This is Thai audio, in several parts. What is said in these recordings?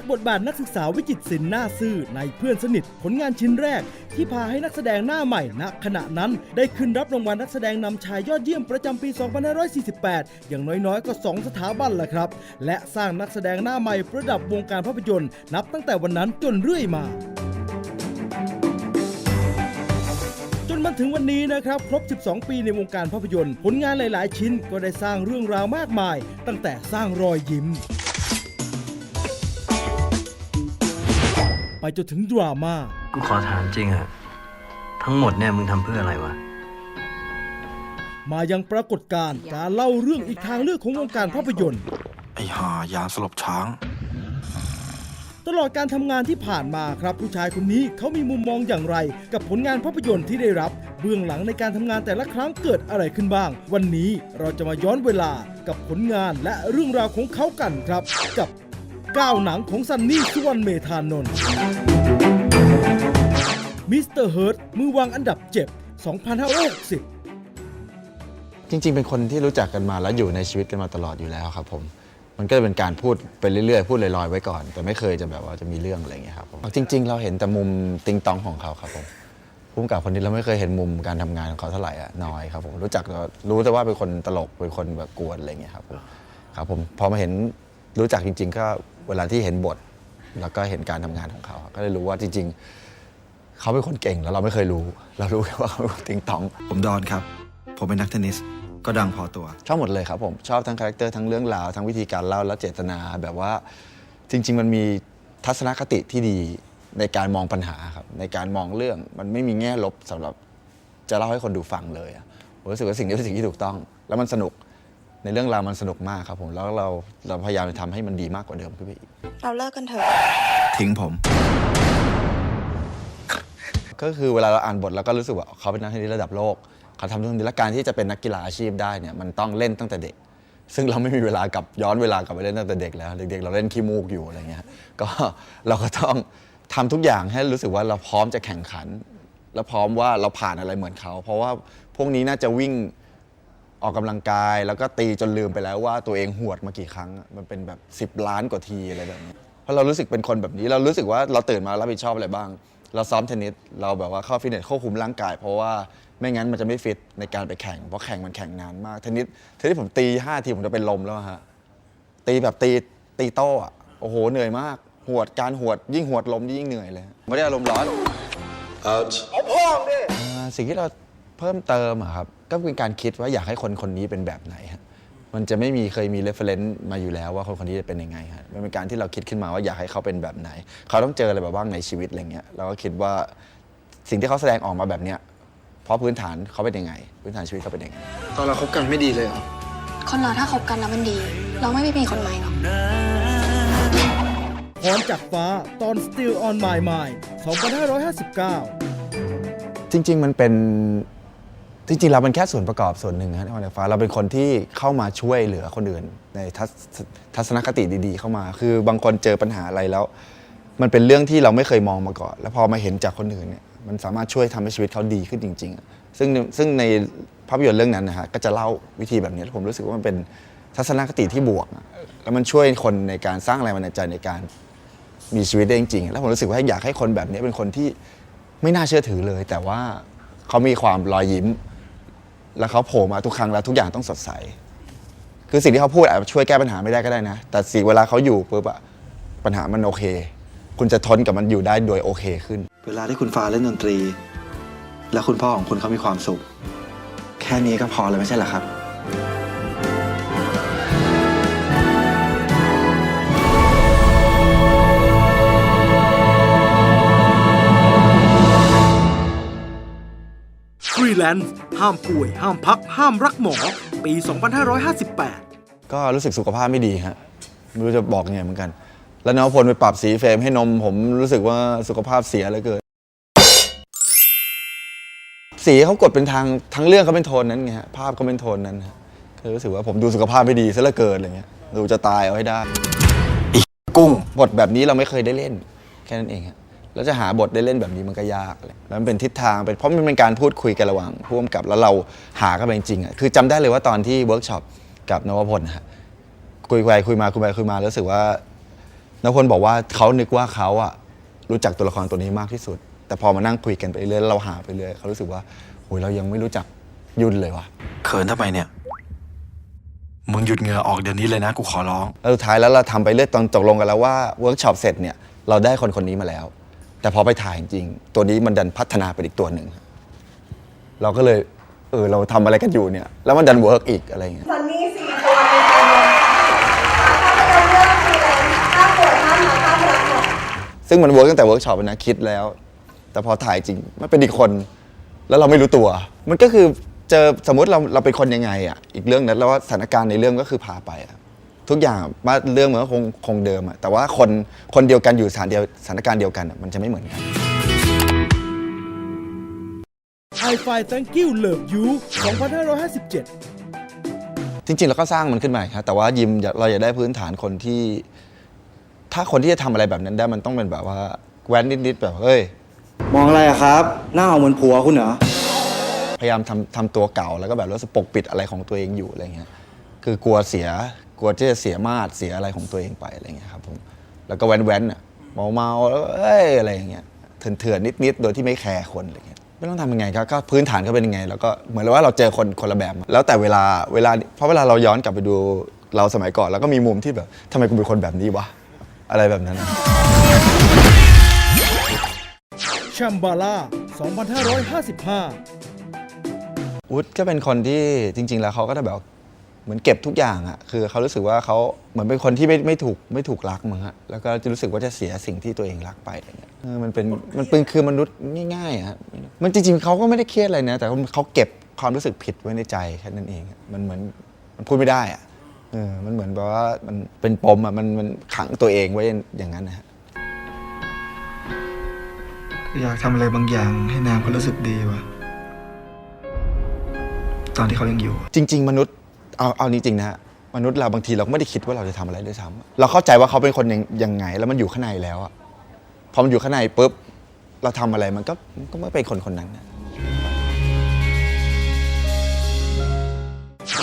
จากบทบาทนักศึกษาวิจิตศิลป์หน้าซื่อในเพื่อนสนิทผลงานชิ้นแรก ที่พาให้นักแสดงหน้าใหม่ณขณะนั้น ได้ขึ้นรับรางวัลนักแสดงนำชายยอดเยี่ยมประจำปี 2548 อย่างน้อยๆ ก็ 2 สถาบันแหละครับ และสร้างนักแสดงหน้าใหม่ประดับวงการภาพยนตร์นับตั้งแต่วันนั้นจนเรื่อยมาจนมาถึงวันนี้นะครับ ครบ 12 ปีในวงการภาพยนตร์ ผลงานหลาย ๆ ชิ้นก็ได้สร้างเรื่องราวมากมาย ตั้งแต่สร้างรอยยิ้ม ไปจนถึงดราม่ากูขอถามจริงอะทั้งหมดเนี่ยมึงทำเพื่ออะไรวะ มายังปรากฏการณ์การเล่าเรื่องอีกทางเลือกของวงการภาพยนตร์ ไอ้ห่ายาสลบช้าง ตลอดการทำงานที่ผ่านมาครับผู้ชายคนนี้เขามีมุมมองอย่างไร กับผลงานภาพยนตร์ที่ได้รับ เบื้องหลังในการทำงานแต่ละครั้งเกิดอะไรขึ้นบ้าง วันนี้เราจะมาย้อนเวลากับผลงานและเรื่องราวของเขากันครับ กับ ก้าวหนังของซันนี่สุวรรณเมธานนท์มิสเตอร์เฮิร์ตมือวางอันดับเจ็บ2560 จริง ๆ เป็นคนที่รู้จักกันมาแล้วอยู่ในชีวิตกันมาตลอดอยู่แล้วครับผม มันก็เป็นการพูดไปเรื่อยๆ พูดลอยๆไว้ก่อน แต่ไม่เคยจะแบบว่าจะมีเรื่องอะไรอย่างเงี้ยครับผมจริง ๆ เราเห็นแต่มุมติงตองของเขาครับผมพุ่มกับคนนี้เราไม่เคยเห็นมุมการทำงานของเขาเท่าไหร่อะน้อยครับผมรู้จักแต่รู้แต่ว่าเป็นคนตลกเป็นคนแบบกวนอะไรอย่างเงี้ยครับผมครับผมพอมาเห็นรู้จักจริง ๆ ก็ เวลาที่เห็นบท แล้วก็เห็นการทำงานของเขา ก็เลยรู้ว่าจริง ๆ เขาเป็นคนเก่งแล้วเราไม่เคยรู้ เรารู้แค่ว่าเขาเป็นคนติงตอง ผมดอนครับ ผมเป็นนักเทนนิสก็ดังพอตัว ชอบหมดเลยครับผม ชอบทั้งคาแรคเตอร์ทั้งเรื่องราว ทั้งวิธีการเล่าและเจตนาแบบว่าจริง ๆ มันมีทัศนคติที่ดีในการมองปัญหาครับในการมองเรื่องมันไม่มีแง่ลบสำหรับจะเล่าให้คนดูฟังเลยอะผมรู้สึกว่าสิ่งนี้เป็นสิ่งที่ถูกต้อง แล้วมันสนุก ในเรื่องราวมันสนุกมากครับผมแล้วเราเราพยายามจะทำให้มันดีมากกว่าเดิมขึ้นไปอีก เราเลิกกันเถอะ ทิ้งผม ก็คือเวลาเราอ่านบทแล้วก็รู้สึกว่าเขาเป็นนักเทนนิสระดับโลกเขาทำทุกนี้และการที่จะเป็นนักกีฬาอาชีพได้เนี่ยมันต้องเล่นตั้งแต่เด็ก ซึ่งเราไม่มีเวลากลับย้อนเวลากลับไปเล่นตั้งแต่เด็กแล้วเด็กๆเราเล่นขี้มูกอยู่อะไรเงี้ยก็ เราก็ต้องทำทุกอย่างให้รู้สึกว่าเราพร้อมจะแข่งขัน และพร้อมว่าเราผ่านอะไรเหมือนเขา เพราะว่าพวกนี้น่าจะวิ่ง ออกกำลังกายแล้วก็ตีจนลืมไปแล้วว่าตัวเองหวดมากี่ครั้งอะมันเป็นแบบ 10 ล้านกว่าทีอะไรแบบนี้เพราะเรารู้สึกเป็นคนแบบนี้เรารู้สึกว่าเราตื่นมารับผิดชอบอะไรบ้าง เราซ้อมเทนนิสเราแบบว่าเข้าฟิตเนสควบคุมร่างกาย เพราะว่าไม่งั้นมันจะไม่ฟิตในการไปแข่งเพราะแข่งมันแข่งนานมากเทนนิสเทนนิสผมตีห้าทีผมจะเป็นลมแล้วอะฮะตีแบบตีตีโต้อะโอ้โหเหนื่อยมาก หวดการหวดยิ่งหวดลมยิ่งเหนื่อยเลยไม่ได้อารมณ์ร้อนอ่าสิ่งที่เรา เพิ่มเติมอะครับก็เป็นการคิดว่าอยากให้คนคนนี้เป็นแบบไหนฮะมันจะไม่มีเคยมี reference มาอยู่แล้วว่าคนคนนี้จะเป็นยังไงฮะมันเป็นการที่เราคิดขึ้นมาว่าอยากให้เขาเป็นแบบไหน เขาต้องเจออะไรแบบบ้างในชีวิตอะไรเงี้ยเราก็คิดว่าสิ่งที่เขาแสดงออกมาแบบเนี้ยเพราะพื้นฐานเขาเป็นยังไง พื้นฐานชีวิตเขาเป็นยังไง ตอนเราคบกันไม่ดีเลยเหรอ คนเราถ้าคบกันแล้วมันดี เราไม่ไปมีคนใหม่หรอกพรจากฟ้าตอน Still on My Mind 2559 จริง ๆ มันเป็น จริงๆเราเป็นแค่ส่วนประกอบส่วนหนึ่งนะในวันฟ้าเราเป็นคนที่เข้ามาช่วยเหลือคนอื่น ในทัศนคติดีๆ เข้ามา คือบางคนเจอปัญหาอะไรแล้ว มันเป็นเรื่องที่เราไม่เคยมองมาก่อน แล้วพอมาเห็นจากคนอื่นเนี่ยมันสามารถช่วยทำให้ชีวิตเขาดีขึ้นจริง ๆ ซึ่งซึ่งในภาพยนตร์เรื่องนั้นนะฮะก็จะเล่าวิธีแบบนี้แล้วผมรู้สึกว่ามันเป็นทัศนคติที่บวก แล้วมันช่วยคนในการสร้างแรงบันดาลใจในการมีชีวิตได้จริงๆ แล้วผมรู้สึกว่าอยากให้คนแบบนี้เป็นคนที่ไม่น่าเชื่อถือเลย แต่ว่าเขามีความรอยยิ้ม แล้วเขาโผล่มาทุกครั้งแล้วทุกอย่างต้องสดใส คือสิ่งที่เขาพูดอาจจะช่วยแก้ปัญหาไม่ได้ก็ได้นะ แต่สิ่งเวลาเขาอยู่ปุ๊บอะปัญหามันโอเค คุณจะทนกับมันอยู่ได้โดยโอเคขึ้น เวลาที่คุณฟ้าเล่นดนตรี และคุณพ่อของคุณเขามีความสุข แค่นี้ก็พอเลยไม่ใช่เหรอครับ แลนซ์ห้ามป่วย ห้ามพัก ห้ามรักหมอ ปี 2558 ก็รู้สึกสุขภาพไม่ดีฮะไม่รู้จะบอกยังไงเหมือนกัน แล้วนวพลไปปรับสีเฟรมให้นม ผมรู้สึกว่าสุขภาพเสียเหลือเกินสีเขากดเป็นทางทั้งเรื่องเขาเป็นโทนนั้นไงฮะภาพเขาเป็นโทนนั้นฮะก็รู้สึกว่าผมดูสุขภาพไม่ดีซะเหลือเกินอะไรเงี้ยดูจะตายเอาให้ได้ กุ้งบทแบบนี้เราไม่เคยได้เล่น แค่นั้นเองฮะ แล้วจะหาบทได้เล่นแบบนี้มันก็ยากเลยแล้วมันเป็นทิศทางเป็นเพราะมันเป็นการพูดคุยกันระหว่างผู้กำกับแล้วเราหากันไปจริงๆอะคือจำได้เลยว่าตอนที่เวิร์กช็อปกับนวพลนะฮะคุยไปคุยมาคุยไปคุยมาแล้วรู้สึกว่านพลบอกว่าเขานึกว่าเขาอะรู้จักตัวละครตัวนี้มากที่สุด แต่พอมานั่งคุยกันไปเรื่อยเราหาไปเรื่อยเขารู้สึกว่าโอ้ยเรายังไม่รู้จักยุ่นเลยว่ะ เขินทำไมเนี่ย มึงหยุดเหงื่อออกเดี๋ยวนี้เลยนะ กูขอร้อง แล้วสุดท้ายแล้วเราทำไปเรื่อยตอนตกลงกันแล้วว่าเวิร์กช็อปเสร็จเนี่ยเราได้คนคนนี้มาแล้ว แต่พอไปถ่ายจริงๆตัวนี้มันดันพัฒนาไปอีกตัวหนึ่งเราก็เลยเออเราทำอะไรกันอยู่เนี่ย แล้วมันดันเวิร์กอีกอะไรอย่างเงี้ย ซันนี่สี่ตัวในตัวเมืองภาพยนตร์เรื่องฟรีแลนซ์ภาพปวดภาพหาภาพรักหมดซึ่งมันเวิร์กตั้งแต่เวิร์กช็อปนะคิดแล้ว แต่พอถ่ายจริงมันเป็นอีกคน แล้วเราไม่รู้ตัว มันก็คือเจอสมมติเราเราเป็นคนยังไงอะอีกเรื่องนั้นแล้วว่าสถานการณ์ในเรื่องก็คือพาไปอะ ทุกอย่างมาเรื่องมันก็คงคงเดิมอะแต่ว่าคนคนเดียวกันอยู่สถานเดียวสถานการณ์เดียวกันอะมันจะไม่เหมือนกัน i f i Thank You Love You 2557 จริงๆเราก็สร้างมันขึ้นมาครับแต่ว่ายิมอยากเราอยากได้พื้นฐานคนที่ ถ้าคนที่จะทำอะไรแบบนั้นได้มันต้องเป็นแบบว่าแว้นนิดๆแบบเฮ้ย มองอะไรอะครับ หน้าเหมือนผัวคุณเหรอ พยายามทำทำตัวเก่าแล้วก็แบบรู้สึกปกปิดอะไรของตัวเองอยู่อะไรเงี้ยคือกลัวเสีย กลัวที่จะเสียมาดเสียอะไรของตัวเองไปอะไรเงี้ยครับผมแล้วก็แว้นๆอะเมาเมาๆแล้วก็เอ้ยอะไรอย่างเงี้ยเถื่อนๆนิดๆโดยที่ไม่แคร์คนอะไรเงี้ยไม่ต้องทำยังไงก็ก็พื้นฐานก็เป็นยังไง แล้วก็เหมือนว่าเราเจอคนคนละแบบมาแล้วแต่เวลาเวลาเพราะเวลาเราย้อนกลับไปดูเราสมัยก่อน แล้วก็มีมุมที่แบบทำไมกูเป็นคนแบบนี้วะ อะไรแบบนั้นอะชัมบาล่า2555วุฒก็เป็นคนที่จริง ๆ แล้วเขาก็จะแบบเห มือนเก็บทุกอย่างอะคือเขารู้สึกว่าเขาเหมือนเป็นคนที่ไม่ไม่ถูกไม่ถูกรักมั้งฮะแล้วก็จะรู้สึกว่าจะเสียสิ่งที่ตัวเองรักไปอะไรเงี้ยเออมันเป็นมันเป็นคือมนุษย์ง่ายๆอะฮะมันจริงๆเขาก็ไม่ได้เครียดอะไรนะ แต่เขาเก็บความรู้สึกผิดไว้ในใจแค่นั้นเองอะมันเหมือนมันพูดไม่ได้อะเออมันเหมือนแบบว่ามันเป็นปมอะมันมันขังตัวเองไว้อย่างนั้นนะฮะอยากทำอะไรบางอย่างให้นางเขารู้สึกดีวะตอนที่เขายังอยู่ จริง ๆ มนุษย์ เอาเอาจริงๆนะฮะมนุษย์เราบางทีเราก็ไม่ได้คิดว่าเราจะทำอะไรด้วยซ้ำเราเข้าใจว่าเขาเป็นคนยังยังไง แล้วมันอยู่ข้างในแล้วอะพอมันอยู่ข้างในปุ๊บเราทำอะไรมันก็มันก็ไม่เป็นคนคนนั้นนะ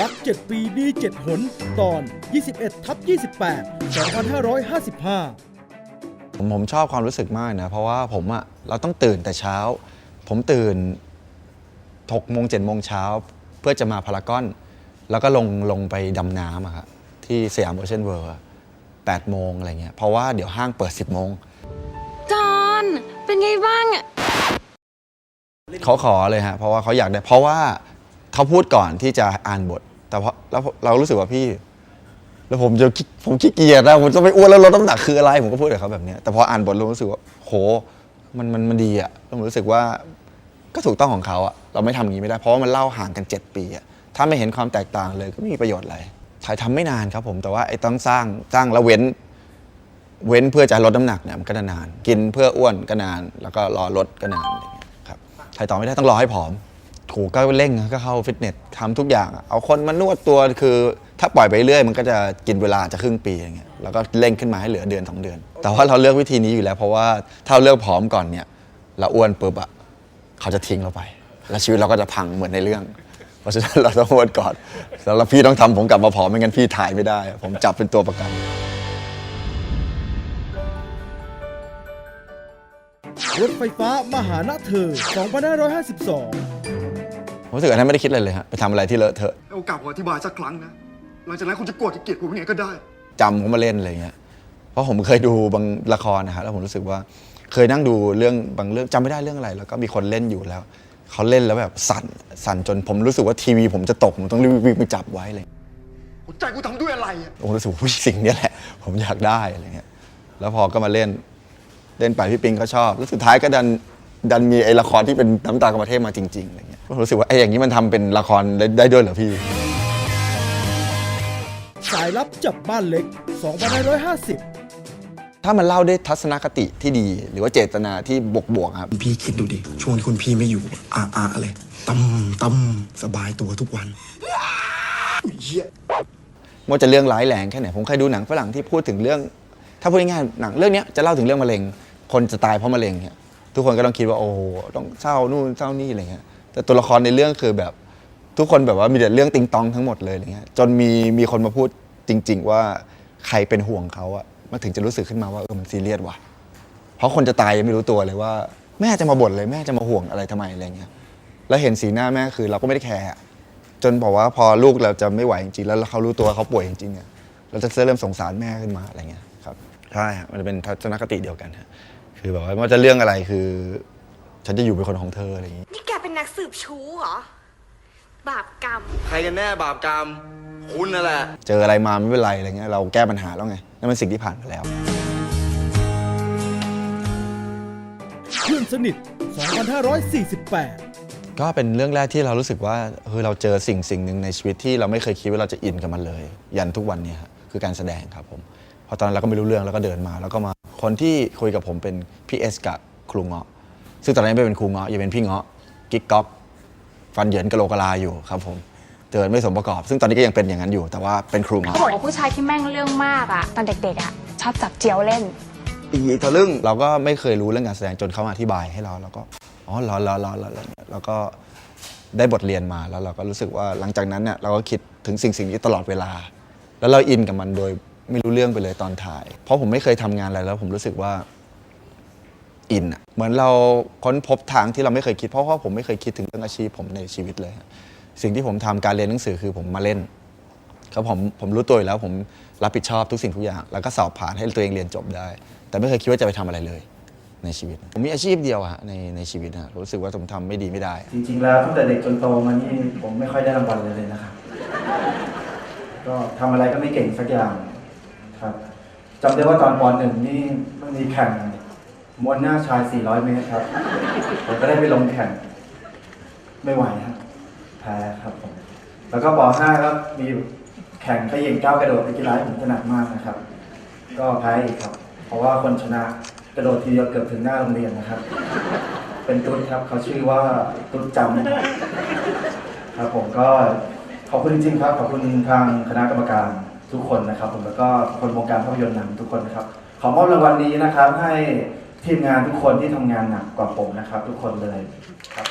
รัก7ปีดี7หน ตอน 21ทับ28 2555 ผมผมชอบความรู้สึกมากนะ เพราะว่าผมอะเราต้องตื่นแต่เช้า ผมตื่นหกโมงเจ็ดโมงเช้าเพื่อจะมาพารากอน แล้วก็ลงลงไปดำน้ำอะครับที่สยามโอเชียนเวิร์แปดโมงอะไรเงี้ย เพราะว่าเดี๋ยวห้างเปิด 10โมงจอนเป็นไงบ้างอะเขาขอเลยฮะ เพราะว่าเขาอยากได้ เพราะว่าเขาพูดก่อนที่จะอ่านบท แต่เพราะแล้วเรารู้สึกว่าพี่ แล้วผมจะขี้ผมขี้เกียจนะผมจะไปอ้วนแล้วลดน้ำหนักคืออะไร ผมก็พูดกับเขาแบบเนี้ยแต่พออ่านบทเรารู้สึกว่าโหมันมันมันดีอะเรารู้สึกว่าก็ถูกต้องของเขาอะเราไม่ทำอย่างนี้ไม่ได้เพราะว่ามันเล่าห่างกัน 7 ปีอะ ถ้าไม่เห็นความแตกต่างเลยก็ไม่มีประโยชน์อะไรถ่ายทำไม่นานครับผมแต่ว่าไอ้ต้องสร้างสร้างแล้วเว้น เว้นเพื่อจะลดน้ำหนักเนี่ยมันก็นาน กินเพื่ออ้วนก็นาน แล้วก็รอลดก็นานอะไรเงี้ยครับถ่ายต่อไม่ได้ต้องรอให้ผอมถูกก็เร่งก็เข้าฟิตเนสทำทุกอย่างอะเอาคนมานวดตัวคือ ถ้าปล่อยไปเรื่อยมันก็จะกินเวลาจะครึ่งปีอะไรเงี้ยแล้วก็เร่งขึ้นมาให้เหลือเดือนสองเดือน แต่ว่าเราเลือกวิธีนี้อยู่แล้วเพราะว่าถ้าเราเลือกผอมก่อนเนี่ยเราอ้วนปุ๊บอะเขาจะทิ้งเราไป แล้วชีวิตเราก็จะพังเหมือนในเรื่อง เพราะฉะนั้นเราต้องอ้วนก่อนแล้วพี่ต้องทำผมกลับมาผอมไม่งั้นพี่ถ่ายไม่ได้ ผมจับเป็นตัวประกัน รถไฟฟ้ามาหาณเธอ 2552 ผมรู้สึกอันนั้นไม่ได้คิดอะไรเลยฮะไปทำอะไรที่เลอะเทอะโอกาสผมอธิบายสักครั้งนะ หลังจากนั้นคุณจะโกรธจะเกลียดผมยังไงก็ได้ จำเขามาเล่นอะไรเงี้ยเพราะผมเคยดูบางละครนะฮะแล้วผมรู้สึกว่าเคยนั่งดูเรื่องบางเรื่องจำไม่ได้เรื่องอะไร แล้วก็มีคนเล่นอยู่แล้ว เขาเล่นแล้วแบบสั่นสั่นจนผมรู้สึกว่าทีวี ผมจะตกผมต้องรีบวิ่งไปจับไว้เลยหัวใจกูทำด้วยอะไรอะผมรู้สึกว่าสิ่งเนี้ยแหละ ผมอยากได้อะไรเงี้ยแล้วพอก็มาเล่นเล่นไปพี่ปิงก็ชอบ แล้วสุดท้ายก็ดันดันมีไอ้ละครที่เป็นน้ำตากรรมเทพมาจริงๆอะไรเงี้ยก็รู้สึกว่าไอ้อย่างนี้มันทำเป็นละครได้ได้ด้วยเหรอพี่ สายลับจับบ้านเล็ก 2550 ถ้ามันเล่าด้วยทัศนคติที่ดี หรือว่าเจตนาที่บวกๆครับ พี่คิดดูดิ ช่วงที่คุณพี่ไม่อยู่อาอาเลยตั้มตั้มสบายตัวทุกวันเหี้ยว่าจะเรื่องร้ายแรงแค่ไหนผมเคยดูหนังฝรั่งที่พูดถึงเรื่อง ถ้าพูดง่ายๆหนังเรื่องเนี้ยจะเล่าถึงเรื่องมะเร็ง คนจะตายเพราะมะเร็งเนี่ยทุกคนก็ต้องคิดว่าโอ้โหต้องเศร้านู่นเศร้านี่อะไรเงี้ยแต่ตัวละครในเรื่องคือแบบ ทุกคนแบบว่ามีแต่เรื่องติงตองทั้งหมดเลยอะไรเงี้ยจนมีมีคนมาพูดจริง ๆ ว่าใครเป็นห่วงเขาอะ มันถึงจะรู้สึกขึ้นมาว่าเออมันซีเรียสว่ะ เพราะคนจะตายยังไม่รู้ตัวเลยว่า แม่จะมาบ่นเลยแม่จะมาห่วงอะไรทำไมอะไรเงี้ยแล้วเห็นสีหน้าแม่คือเราก็ไม่ได้แคร์อะจนบอกว่าพอลูกเราจะไม่ไหวจริงๆแล้วเขารู้ตัวเขาป่วยจริงๆเนี่ยเราจะเริ่มสงสารแม่ขึ้นมาอะไรเงี้ยครับใช่ฮะมันเป็นทัศนคติเดียวกันฮะคือแบบว่าไม่ว่าจะเรื่องอะไรคือ ฉันจะอยู่เป็นคนของเธออะไรอย่างงี้นี่แกเป็นนักสืบชู้เหรอบาปกรรม ใครกันแน่บาปกรรม คุณนั่นแหละ เจออะไรมาไม่เป็นไรอะไรเงี้ยเราแก้ปัญหาแล้วไง นั่นเป็นสิ่งที่ผ่านมาแล้ว เพื่อนสนิท 2548 ก็เป็นเรื่องแรกที่เรารู้สึกว่าเฮ้ยเราเจอสิ่งสิ่งหนึ่งในชีวิตที่เราไม่เคยคิดว่าเราจะอินกับมันเลย ยันทุกวันเนี้ครับคือการแสดงครับผมเพอตอนนั้นเราก็ไม่รู้เรื่องแล้วก็เดินมา แล้วก็มาคนที่คุยกับผมเป็นพี่เอสกับครูเงาะ ซึ่งตอนนั้นไม่เป็นครูเงาะยังเป็นพี่เงาะกิ๊กก๊อกฟันเหยินกะโหลกะลาอยู่ครับผม เดินไม่สมประกอบ ซึ่งตอนนี้ก็ยังเป็นอย่างนั้นอยู่ แต่ว่าเป็นครูเงาะเขาบอกว่าผู้ชายที่แม่งเรื่องมากอะตอนเด็กๆอะชอบจับเจียวเล่น อีทะลึ่งเราก็ไม่เคยรู้เรื่องการแสดงจนเขามาอธิบายให้เราแล้วก็อ๋อเหรอเหรอเหรอเหรอเหรอแล้วก็ได้บทเรียนมาแล้วเราก็รู้สึกว่าหลังจากนั้นเนี่ยเราก็คิดถึงสิ่งสิ่งนี้ตลอดเวลา แล้วเราอินกับมันโดยไม่รู้เรื่องไปเลยตอนถ่าย เพราะผมไม่เคยทำงานอะไรแล้วผมรู้สึกว่า อินอะเหมือนเราค้นพบทางที่เราไม่เคยคิดเพราะว่าผมไม่เคยคิดถึงเรื่องอาชีพผมในชีวิตเลยฮะ สิ่งที่ผมทำการเรียนหนังสือคือผมมาเล่นครับผมผมรู้ตัวอยู่แล้วผมรับผิดชอบทุกสิ่งทุกอย่าง แล้วก็สอบผ่านให้ตัวเองเรียนจบได้ แต่ไม่เคยคิดว่าจะไปทำอะไรเลยในชีวิต ผมมีอาชีพเดียวอะฮะในในชีวิตนะรู้สึกว่าผมทำไม่ดีไม่ได้ จริง ๆ แล้วตั้งแต่เด็กจนโตมานี่ผมไม่ค่อยได้รางวัลเลยเลยนะครับก็ทำอะไรก็ไม่เก่งสักอย่างครับจำได้ว่าตอนปหนึ่งนี่มันมีแข่งมวนหน้าชาย 400 เมตรครับผมก็ได้ไปลงแข่งไม่ไหวครับ พ้ครับผมแล้วก็ป .5 ครับมีอยู่แข่งขยิงก้าวกระโดดเป็นกีฬาที่ผมถนัดมากนะครับ ก็แพ้อีกครับ เพราะว่าคนชนะกระโดดทีเดียวเกือบถึงหน้าโรงเรียนนะครับ เป็นตุ๊ดครับเขาชื่อว่าตุ๊ดจำนะครับครับผมก็ขอบคุณจริงๆครับขอบคุณทางคณะกรรมการทุกคนนะครับ ผมแล้วก็คนวงการภาพยนตร์หนังทุกคนนะครับ ขอมอบรางวัลนี้นะครับ ให้ทีมงานทุกคนที่ทำงานหนักกว่าผมนะครับ ทุกคนเลยครับ